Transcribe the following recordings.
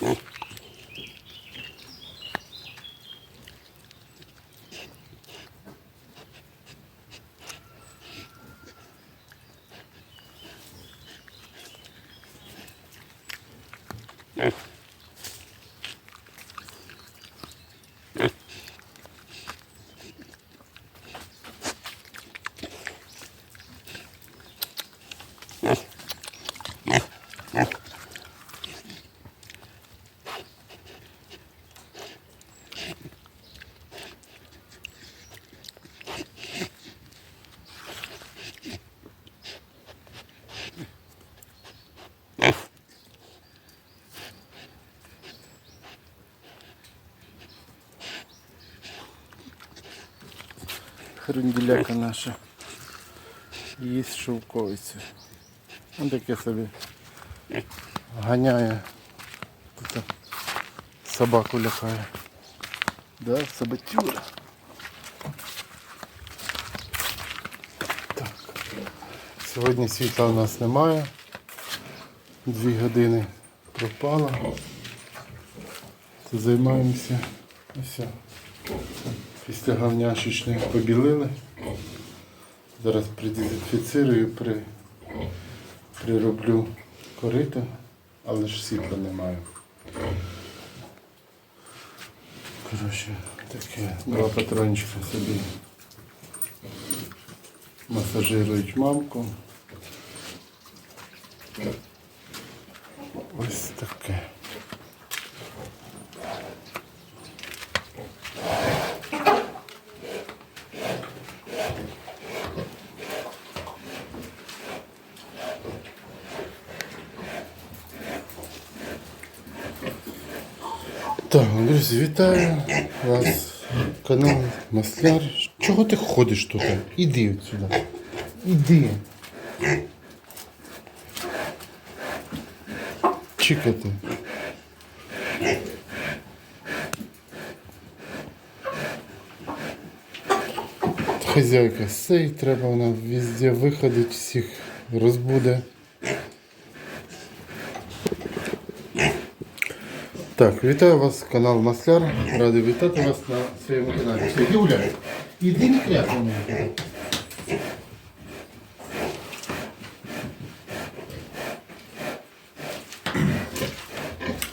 Mm. Хрунділяка наша. Їсть шовковицю. Ось таке собі ганяє. Тут собаку лякає. Да, собатюра. Так. Сьогодні світла у нас немає. Дві години пропало. Займаємося. Ось. Після говняшечної побілили. Зараз продезінфіцирую, при, прироблю корито, але ж світла немає. Коротше, таке два патрончика собі масажирують мамку. Ось таке. Так, друзі, вітаю вас. Канал Масляр. Чого ти ходиш тут? Іди сюди. Іди. Чекати. Хазяйка сей, треба вона везде виходить, всіх розбуде. Так, вітаю вас, канал Масляр. Радий вітати вас на своєму каналі. Юля, іди не кляп мене.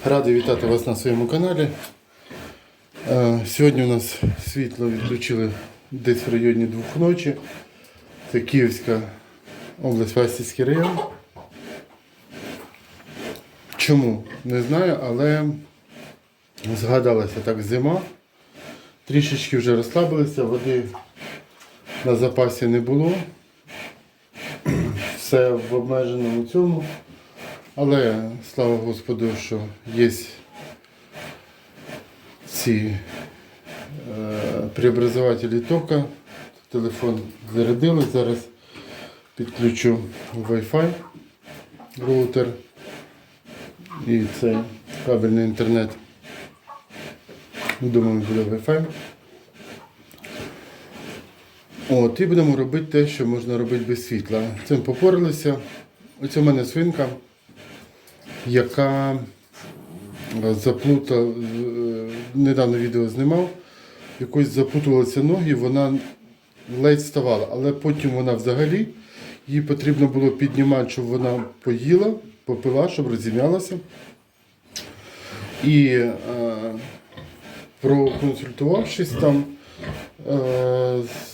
Радий вітати вас на своєму каналі. Е, Сьогодні у нас світло відключили десь в районі двох ночі. Це Київська область, Вастівський район. Чому? Не знаю, але згадалася так зима. Трішечки вже розслабилися, води на запасі не було. Все в обмеженому цьому. Але слава Господу, що є ці е, преобразователі тока. Телефон зарядили, зараз підключу Wi-Fi роутер і це кабельний інтернет. Думаю, буде Wi-Fi. От, і будемо робити те, що можна робити без світла. Цим попоралися. Ось у мене свинка, яка заплутала, недавно відео знімав, якось запутувалися ноги, вона ледь вставала, але потім вона взагалі, їй потрібно було піднімати, щоб вона поїла, попила, щоб розім'ялася. І е, проконсультувавшись там е,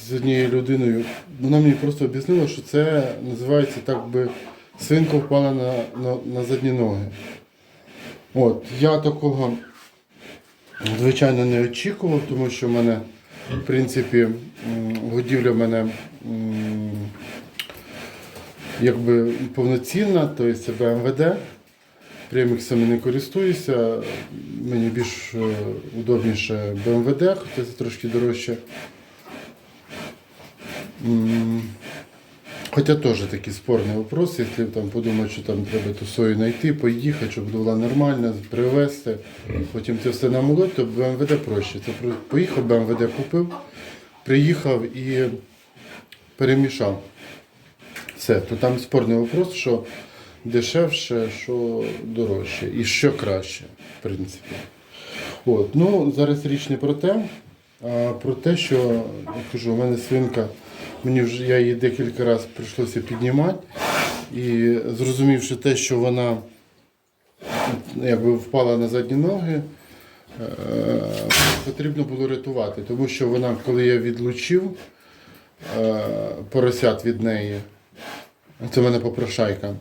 з однією людиною, вона мені просто об'яснила, що це називається так би свинка впала на, на, на задні ноги. От, я такого, звичайно, не очікував, тому що в мене, в принципі, годівля в мене якби повноцінна, тобто це БМВД. Преміксами не користуюся. Мені більш е, удобніше БМВД, хоча це трошки дорожче. Хоча теж такий спорний вопрос, якщо там подумати, що там треба ту сою знайти, поїхати, щоб була нормальна, привезти, потім це все намолоть, то БМВД проще. Це поїхав, БМВД купив, приїхав і перемішав. Все, то там спорний вопрос, що дешевше, що дорожче. І що краще, в принципі. От. Ну, зараз річ не про те, а про те, що я кажу, у мене свинка, мені вже я її декілька разів прийшлося піднімати. І зрозумівши те, що вона якби впала на задні ноги, е, потрібно було рятувати, тому що вона, коли я відлучив е, поросят від неї, це в мене попрошайка,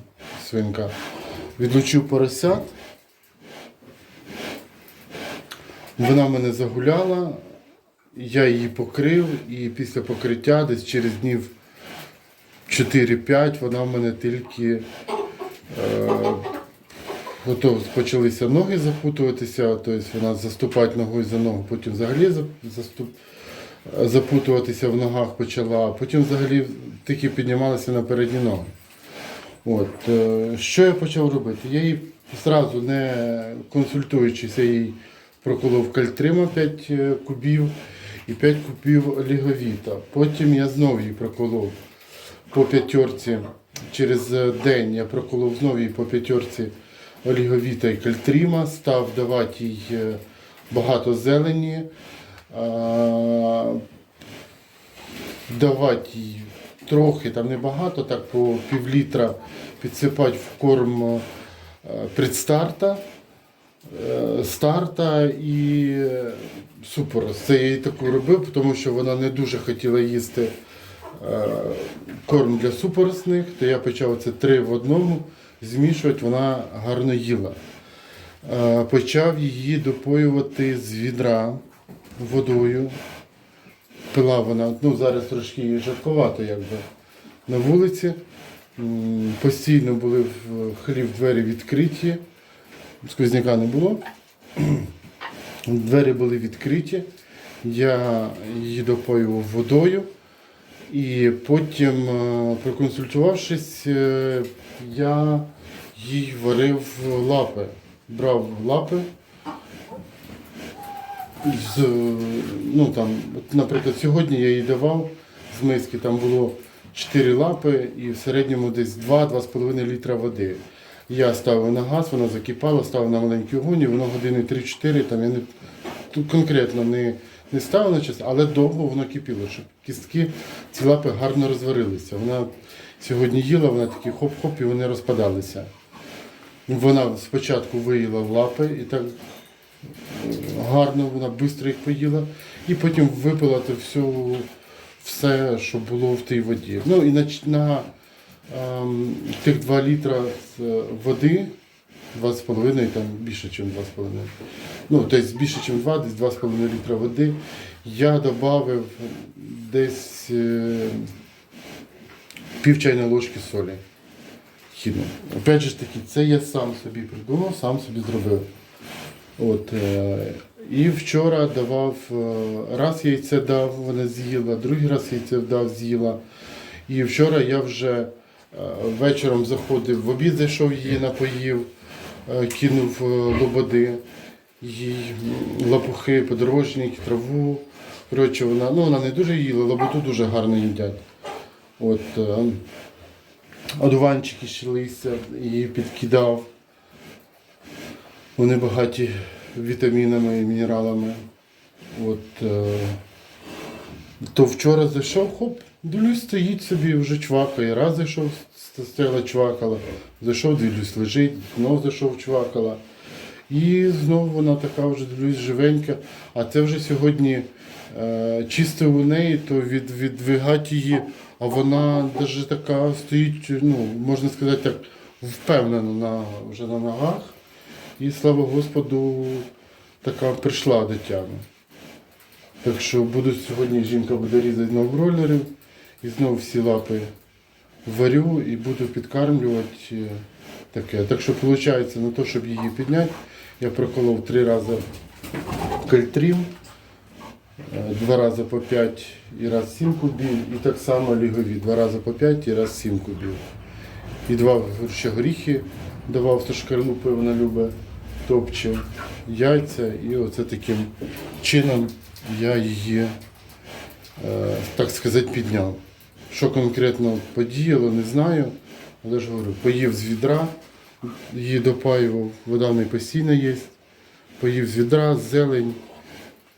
свинка, відлучив поросят, вона мене загуляла, я її покрив, і після покриття десь через днів 4-5 вона в мене тільки Ото почалися ноги запутуватися, тобто вона заступати ногою за ногу, потім взагалі заступ, запутуватися в ногах почала, потім взагалі тільки піднімалася на передні ноги. От, е, що я почав робити? Я їй зразу не консультуючись, я їй проколов кальтрима 5 кубів і 5 кубів ліговіта. Потім я знову її проколов по п'ятерці. Через е, день я проколов знову її по п'ятерці оліговіта і кальтріма, став давати їй е, багато зелені, давати їй трохи, там небагато, так по пів літра підсипати в корм е, предстарта, е, старта і е, супорос. Це я їй таку робив, тому що вона не дуже хотіла їсти корм для супоросних, то я почав це три в одному змішувати, вона гарно їла. Почав її допоювати з відра водою. Пила вона, ну зараз трошки жарковато, якби на вулиці. Постійно були в хлів двері відкриті, сквозняка не було. Двері були відкриті. Я її допоював водою. І потім, е, проконсультувавшись, е, я їй варив лапи. Брав лапи. З, е, ну, там, от, наприклад, сьогодні я їй давав з миски, там було 4 лапи і в середньому десь 2-2,5 літра води. Я ставив на газ, вона закипала, ставив на маленький огонь, і воно години 3-4, там я не конкретно не, не ставив на час, але довго воно кипіло, щоб кістки, ці лапи гарно розварилися. Вона сьогодні їла, вона такі хоп-хоп і вони розпадалися. Вона спочатку виїла лапи і так гарно, вона швидко їх поїла, і потім випила всю, все, що було в тій воді. Ну і на, на ем, тих 2 літра е, води, 2,5, там більше, ніж 2,5. Ну, тобто більше, ніж 2, десь 2,5 літра води. Я додав десь е, пів чайної ложки солі. Хідно. Опять же таки, це я сам собі придумав, сам собі зробив. От, е, і вчора давав, е, раз яйце дав, вона з'їла, другий раз яйце дав, з'їла. І вчора я вже е, вечором заходив, в обід зайшов її напоїв, кинув лободи, їй лапухи, подорожник, траву. Коротше, вона, ну, вона не дуже їла, лоботу дуже гарно їдять. От, одуванчики ще листя її підкидав. Вони багаті вітамінами і мінералами. От, е, то вчора зайшов, хоп, дивлюсь, стоїть собі, вже чвакає. Раз зайшов, стояла чвакала. Зайшов, дивлюсь, лежить, знов зайшов, чвакала. І знову вона така вже дивлюсь живенька. А це вже сьогодні е, чистив у неї, то від, відвигати її, а вона навіть така стоїть, ну, можна сказати, так, впевнена на, вже на ногах. І слава Господу, така прийшла до тями. Так що буду сьогодні жінка буде різати знову бройлерів і знову всі лапи варю і буду підкармлювати е, таке. Так що виходить, на те, щоб її підняти, я проколов три рази кальтрім, е, два рази по 5 і раз 7 кубів, і так само лігові, два рази по 5 і раз 7 кубів. І два ще горіхи давав, то шкарлупи вона любить, топче, яйця, і оце таким чином я її, е, так сказати, підняв. Що конкретно подіяло, не знаю. Але ж говорю, поїв з відра, її допаював, вода не постійно є. Поїв з відра, зелень,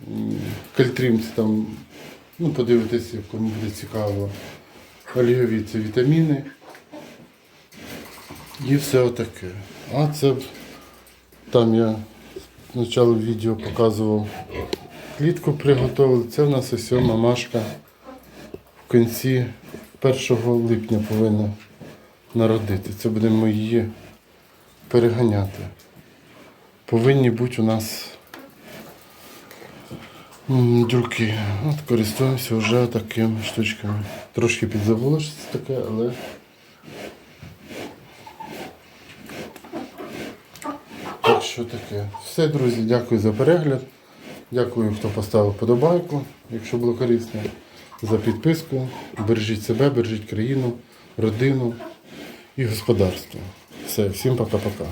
м, кальтрим це там, ну подивитися, кому буде цікаво. Олігові це вітаміни. І все отаке. А це там я спочатку відео показував. Клітку приготували. Це в нас ось мамашка в кінці 1 липня повинна народити. Це будемо її переганяти. Повинні бути у нас дюрки. От користуємося вже такими штучками. Трошки підзабула, що це таке, але. Так що таке. Все, друзі, дякую за перегляд. Дякую, хто поставив подобайку, якщо було корисно. За підписку. Бережіть себе, бережіть країну, родину і господарство. Все, всім пока-пока.